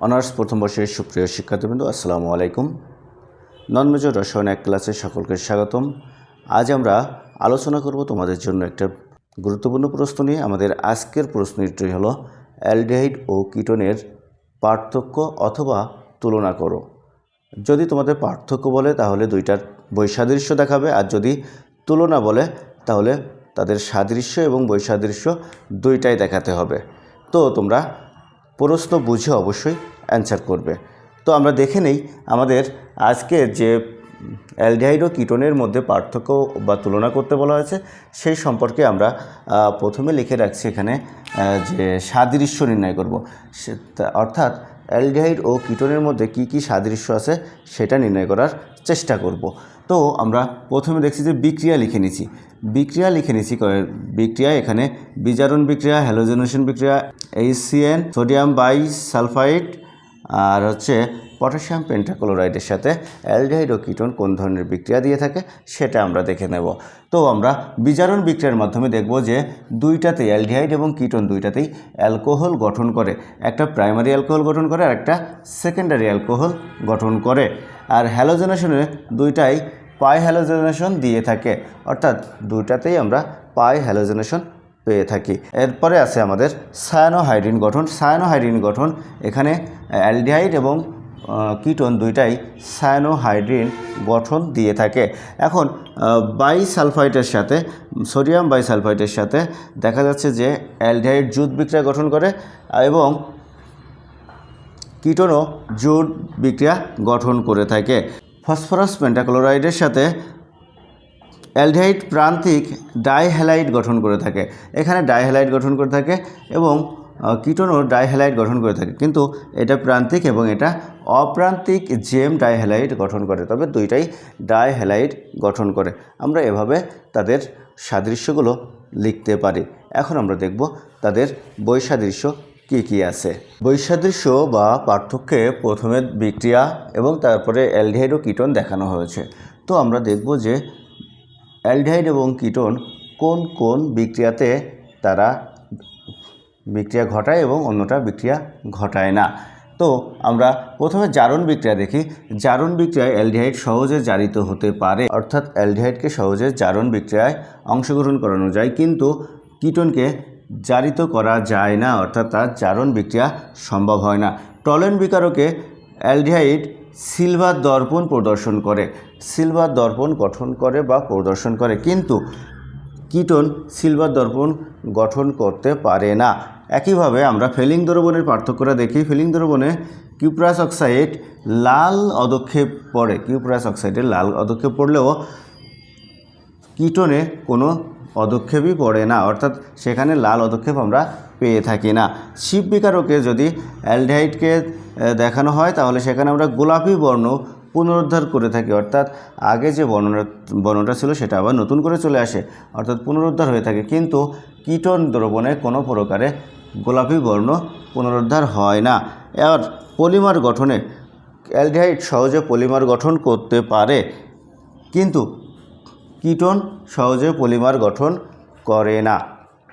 Honours প্রথম বর্ষের সুপ্রিয় শিক্ষার্থীবৃন্দ, আসসালামু আলাইকুম। নন মেজর রসায়ন এক ক্লাসে সকলকে স্বাগতম। আজ আমরা আলোচনা করব তোমাদের জন্য একটা গুরুত্বপূর্ণ প্রশ্ন নিয়ে। আমাদের আজকের প্রশ্নটি হলো, অ্যালডিহাইড ও কিটোনের পার্থক্য অথবা তুলনা করো। যদি তোমাদের পার্থক্য বলে, তাহলে দুইটার বৈসাদৃশ্য দেখাবে। আর যদি তুলনা বলে, তাহলে তাদের সাদৃশ্য এবং বৈসাদৃশ্য দুইটাই দেখাতে হবে। তো তোমরা প্রশ্ন বুঝে অবশ্যই অ্যান্সার করবে। তো আমরা দেখে নেই আমাদের আজকে যে অ্যালডিহাইড ও কিটোনের মধ্যে পার্থক্য বা তুলনা করতে বলা হয়েছে, সেই সম্পর্কে আমরা প্রথমে লিখে রাখছি এখানে যে সাদৃশ্য নির্ণয় করব। অর্থাৎ অ্যালডিহাইড ও কিটোনের মধ্যে কি কি সাদৃশ্য আছে সেটা নির্ণয় করার চেষ্টা করব। তো আমরা প্রথমে দেখছি যে বিক্রিয়া লিখে নিছি। বিক্রিয়া লিখে নিছি বিক্রিয়া এখানে বিজারণ বিক্রিয়া হ্যালোজেনেশন বিক্রিয়া এইচসিএন সোডিয়াম বাই সালফাইড আর হচ্ছে পটাশিয়াম পেন্টাক্লোরাইডের সাথে অ্যালডিহাইড ও কিটোন কোন ধরনের বিক্রিয়া দিয়ে থাকে সেটা আমরা দেখে নেব। তো আমরা বিজারণ বিক্রিয়ার মাধ্যমে দেখব যে দুইটাতেই অ্যালডিহাইড এবং কিটোন দুইটাতেই অ্যালকোহল গঠন করে। একটা প্রাইমারি অ্যালকোহল গঠন করে আর একটা সেকেন্ডারি অ্যালকোহল গঠন করে। আর হ্যালোজেনেশনে দুইটাই পাই হ্যালোজেনেশন দিয়ে থাকে। অর্থাৎ দুইটাতেই আমরা পাই হ্যালোজেনেশন পেয়ে থাকি। এরপরে আছে আমাদের সায়ানোহাইড্রিন গঠন। সায়ানোহাইড্রিন গঠন, এখানে অ্যালডিহাইড এবং কিটোন দুইটাই সায়ানোহাইড্রিন গঠন দিয়ে থাকে। এখন বাইসালফাইটের সাথে সোডিয়াম বাইসালফাইটের সাথে দেখা যাচ্ছে যে অ্যালডিহাইড জুট বিক্রিয়া গঠন করে এবং কিটোনও জুট বিক্রিয়া গঠন করে থাকে। ফসফরাস পেন্টাক্লোরাইডের সাথে অ্যালডিহাইড প্রান্তিক ডাইহ্যালাইড গঠন করে থাকে। এখানে ডাইহ্যালাইড গঠন করে থাকে এবং কিটোনও ডাইহ্যালাইড গঠন করে থাকে। কিন্তু এটা প্রান্তিক এবং এটা অপ্রান্তিক জেম ডাইহ্যালাইড গঠন করে। তবে দুইটাই ডাইহ্যালাইড গঠন করে। আমরা এভাবে তাদের সাদৃশ্যগুলো লিখতে পারি। এখন আমরা দেখব তাদের বৈসাদৃশ্য কী কী আছে? বৈসাদৃশ্য বা পার্থক্যে প্রথমে বিক্রিয়া এবং তারপরে অ্যালডিহাইড ও কিটোন দেখানো হয়েছে। তো আমরা দেখব যে অ্যালডিহাইড এবং কিটোন কোন কোন বিক্রিয়াতে তারা বিক্রিয়া ঘটায় এবং অন্যটা বিক্রিয়া ঘটায় না। তো আমরা প্রথমে জারণ বিক্রিয়া দেখি। জারণ বিক্রিয়ায় অ্যালডিহাইড সহজে জারিত হতে পারে। অর্থাৎ অ্যালডিহাইডকে সহজে জারণ বিক্রিয়ায় অংশগ্রহণ করানো যায়। কিন্তু কিটোনকে জারিত করা যায় না, অর্থাৎ তার জারণ বিক্রিয়া সম্ভব হয় না। টলেন বিকারকে অ্যালডিহাইড সিলভার দর্পণ প্রদর্শন করে। সিলভার দর্পণ গঠন করে বা প্রদর্শন করে, কিন্তু কিটোন সিলভার দর্পণ গঠন করতে পারে না। একইভাবে আমরা ফেলিং দ্রবণের পার্থক্যটা দেখি। ফেলিং দ্রবণে কিউপ্রাস অক্সাইড লাল অদক্ষেপ পড়ে। কিউপ্রাস অক্সাইডের লাল অদক্ষেপ পড়লেও কিটোনে কোনো পদক্ষেপই পড়ে না। অর্থাৎ সেখানে লাল পদক্ষেপ আমরা পেয়ে থাকি না। শিব বিকারকে যদি অ্যালডিহাইডকে দেখানো হয়, তাহলে সেখানে আমরা গোলাপি বর্ণ পুনরুদ্ধার করে থাকি। অর্থাৎ আগে যে বর্ণনা, বর্ণটা ছিল সেটা আবার নতুন করে চলে আসে, অর্থাৎ পুনরুদ্ধার হয়ে থাকে। কিন্তু কীটন দ্রবণে কোনো প্রকারে গোলাপি বর্ণ পুনরুদ্ধার হয় না। আর পলিমার গঠনে অ্যালডিহাইড সহজে পলিমার গঠন করতে পারে, কিন্তু কিটোন সহজে পলিমার গঠন করে না।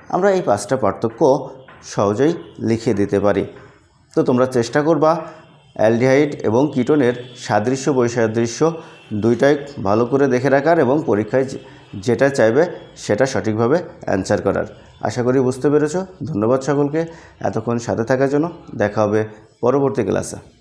আমরা এই পাঁচটা পার্থক্য সহজেই লিখে দিতে পারি। তো তোমরা চেষ্টা করবা অ্যালডিহাইড এবং কিটোনের সাদৃশ্য, বৈসাদৃশ্য দুইটাই ভালো করে দেখে রাখার এবং পরীক্ষায় যেটা চাইবে সেটা সঠিকভাবে অ্যান্সার করার। আশা করি বুঝতে পেরেছ। ধন্যবাদ সকলকে। এতক্ষণ সাথে থাকার জন্য দেখা হবে পরবর্তী ক্লাসে।